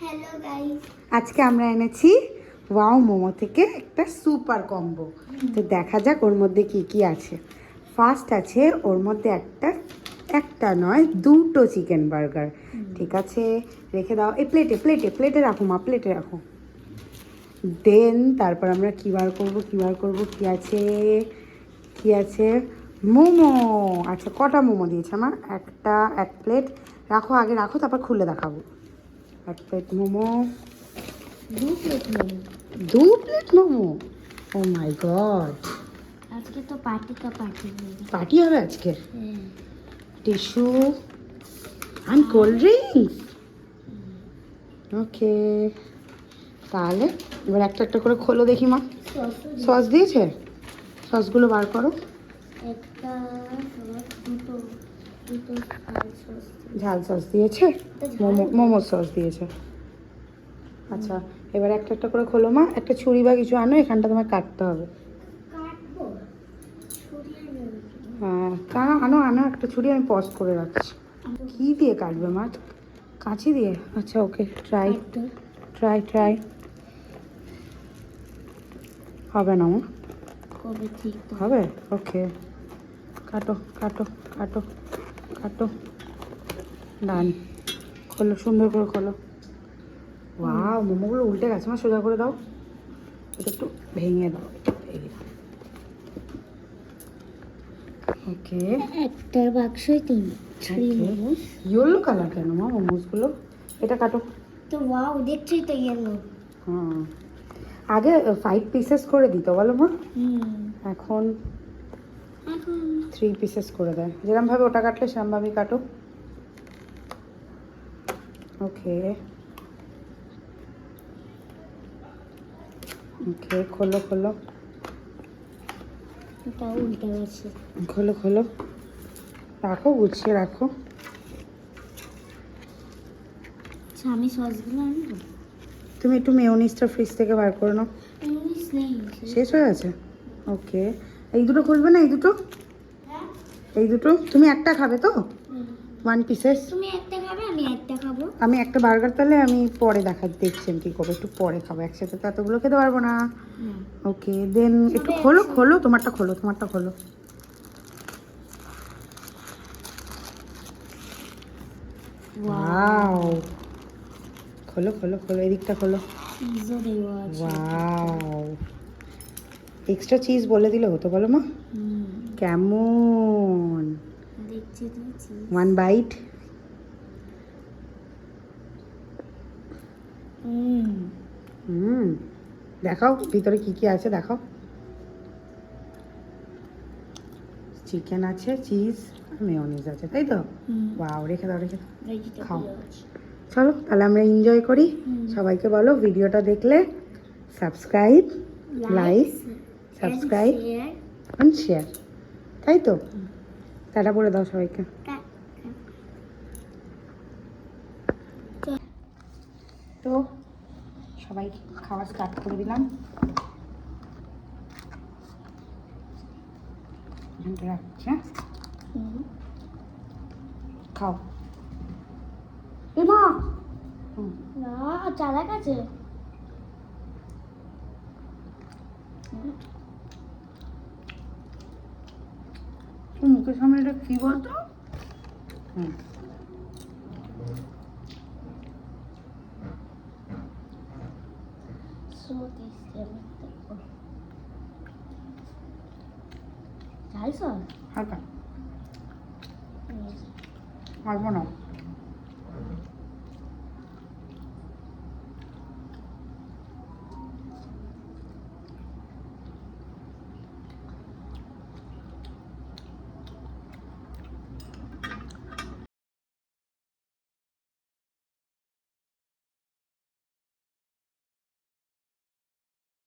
Hello guys আজকে আমরা এনেছি ওয়াও মোমো থেকে একটা সুপার কম্বো। তো দেখা যাক ওর মধ্যে কি কি আছে। ফার্স্ট আছে ওর মধ্যে একটা একটা নয় দুটো চিকেন বার্গার ঠিক আছে? রেখে দাও। এই প্লেটে প্লেটে প্লেটে রাখো মা প্লেটে রাখো। দেন তারপর আমরা কী বার করব কী বার করব কী আছে? কী আছে? মোমো! আচ্ছা কটা মোমো দিয়েছে আমার? একটা এক প্লেট রাখো আগে রাখো তারপর খুলে দেখাবো। এক প্লেট মোমো। দু প্লেট মোমো। দু plate momo? Oh my god আজকে তো পার্টি কা পার্টি পার্টি হবে আজকে? Tissue and cold drinks okay তাহলে এবার একটা একটা করে খোলো দেখি মা। সস দিয়েছে? সসগুলো বার করো। একটা দুটো। ঝাল সস দিয়েছে? মোমো মোমো সস দিয়েছে। আচ্ছা এবার একটা একটা করে খোলো মা। একটা ছুরি বা কিছু আনো এখানটা তোমার কাটতে হবে। হ্যাঁ তা আনো আনো একটা ছুরি আমি পজ করে রাখছি। কি দিয়ে কাটবে মা? কাঁচি দিয়ে? আচ্ছা ওকে ট্রাই ট্রাই ট্রাই হবে না মা? হবে? ওকে। কাটো কাটো কাটো। কাটো ডান। খোলো সুন্দর করে খোলো। ওয়াও মোমোগুলো উল্টে গেছে মা সোজা করে দাও। এটা একটু ভেঙে দাও ওকে। একটা বাক্সই তিন। ইয়েলো কালার কেন মা মোমোসগুলো? এটা কাটো। তো ওয়াও দেখছি তো ইয়েলো হুম। আগে ফাইভ পিসেস করে দিত বলো মা। এখন থ্রি পিসেস করে দেয়। যেরমভাবে ওটা কাটলে সেরমভাবেই কাটো ওকে ওকে খোলো খোলো। খোলো খোলো। রাখো গুছিয়ে রাখো। আচ্ছা আমি সসগুলো আনব? তুমি একটু মেয়নিসটা ফ্রিজ থেকে বার করে নাও। শেষ হয়ে গেছে? ওকে এই দুটো খুলবে না এই দুটো? এই দুটো? তুমি একটা খাবে তো? ওয়ান পিসেস তুমি একটা খাবে আমি একটা খাব। আমি একটা বার্গার তাহলে আমি পরে দেখা দেখছি আমি কী করব একটু পরে খাব একসাথে তো এতগুলো খেতে পারব না। ওকে দেন একটু খোলো খোলো তোমারটা খোলো তোমারটা খোলো। ওয়াও খোলো খোলো খোলো এদিকটা খোলো। ওয়াও এক্সট্রা চিজ বলে দিলে হতো বলো মা? কেমন? One bite hmm. দেখাও ভিতরে কি কি আছে দেখাও। চিকেন আছে চিজ মেয়নিজ আছে তাই তো? ওয়াও রেখে দাও রেখে দাও। খাও। চলো তাহলে আমরা এনজয় করি। সবাইকে বলো ভিডিওটা দেখলে subscribe like subscribe and share তাই তো? টাটা বলে দাও সবাইকে। তো সবাই খাওয়া স্টার্ট করে দিলাম। রাখছি হ্যাঁ? খাও। এ মা! হুম, না চালাক আছে। মুখের সামনে এটা কি বলতো? হুম। হালকা। পারব না